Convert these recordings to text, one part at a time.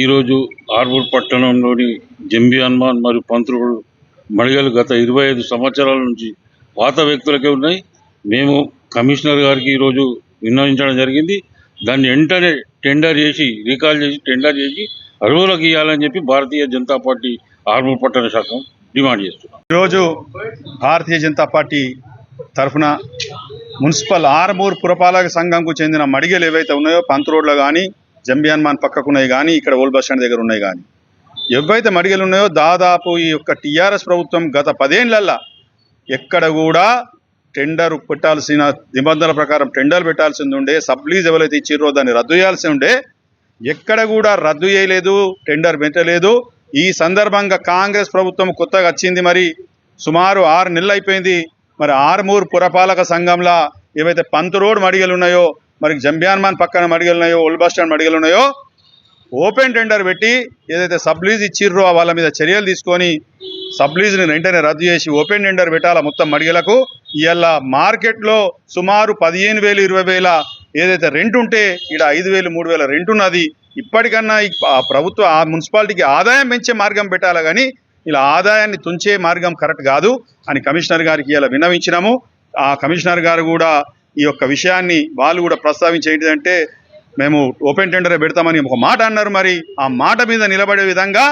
ఈరోజు ఆర్మూర్ పట్టణంలోని జంబి హనుమాన్ మరియు పంతులు మడిగలు గత ఇరవై ఐదు సంవత్సరాల నుంచి పాత వ్యక్తులకే ఉన్నాయి. మేము కమిషనర్ గారికి ఈరోజు విన్నవించడం జరిగింది. దాన్ని వెంటనే టెండర్ చేసి రీకాల్ చేసి టెండర్ చేసి అరువులకు ఇవ్వాలని చెప్పి భారతీయ జనతా పార్టీ ఆర్మూర్ పట్టణ శాఖ డిమాండ్ చేస్తున్నాం. ఈరోజు భారతీయ జనతా పార్టీ తరఫున మున్సిపల్ ఆర్మూర్ పురపాలక సంఘంకు చెందిన మడిగలు ఏవైతే ఉన్నాయో పంత్ రోడ్లో కానీ జంబియాన్ మాన్ పక్కకున్నాయి కానీ ఇక్కడ ఓల్డ్ బస్ స్టాండ్ దగ్గర ఉన్నాయి కానీ ఎవైతే మడిగలు ఉన్నాయో దాదాపు ఈ యొక్క టీఆర్ఎస్ ప్రభుత్వం గత పదేళ్ళల్లా ఎక్కడ కూడా టెండర్ పెట్టాల్సిన నిబంధనల ప్రకారం టెండర్ పెట్టాల్సింది ఉండే సబ్లీజ్ ఎవరైతే ఇచ్చిర్రో దాన్ని రద్దు చేయాల్సి ఉండే ఎక్కడ కూడా రద్దు చేయలేదు టెండర్ పెట్టలేదు. ఈ సందర్భంగా కాంగ్రెస్ ప్రభుత్వం కొత్తగా వచ్చింది మరి సుమారు ఆరు నెలలు అయిపోయింది. మరి ఆర్మూర్ పురపాలక సంఘంలో ఏవైతే పంతు రోడ్ మడిగలు ఉన్నాయో మరి జంబియాన్మాన్ పక్కన మడిగలు ఉన్నాయో ఓల్డ్ బస్ స్టాండ్ మడిగలు ఉన్నాయో ఓపెన్ టెండర్ పెట్టి ఏదైతే సబ్లీజ్ ఇచ్చిర్రో వాళ్ళ మీద చర్యలు తీసుకొని సబ్లీజ్ని వెంటనే రద్దు చేసి ఓపెన్ టెండర్ పెట్టాలా మొత్తం మడిగలకు. ఇవాళ మార్కెట్లో సుమారు పదిహేను వేలు ఇరవై వేల ఏదైతే రెంట్ ఉంటే ఇక్కడ ఐదు వేలు మూడు వేల రెంట్ ఉన్నది. ఇప్పటికన్నా ఆ ప్రభుత్వ ఆ మున్సిపాలిటీకి ఆదాయం పెంచే మార్గం పెట్టాలి కానీ ఇలా ఆదాయాన్ని తుంచే మార్గం కరెక్ట్ కాదు అని కమిషనర్ గారికి ఇలా విన్నవించినాము. ఆ కమిషనర్ గారు కూడా ఈ యొక్క విషయాన్ని వాళ్ళు కూడా ప్రస్తావించి ఏంటిదంటే మేము ఓపెన్ టెండర్ పెడతామని ఒక మాట అన్నారు మరి. ఆ మాట మీద నిలబడే విధంగా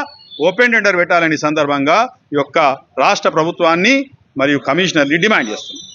ఓపెన్ టెండర్ పెట్టాలని సందర్భంగా ఈ యొక్క రాష్ట్ర ప్రభుత్వాన్ని మరియు కమిషనర్ని డిమాండ్ చేస్తున్నాం.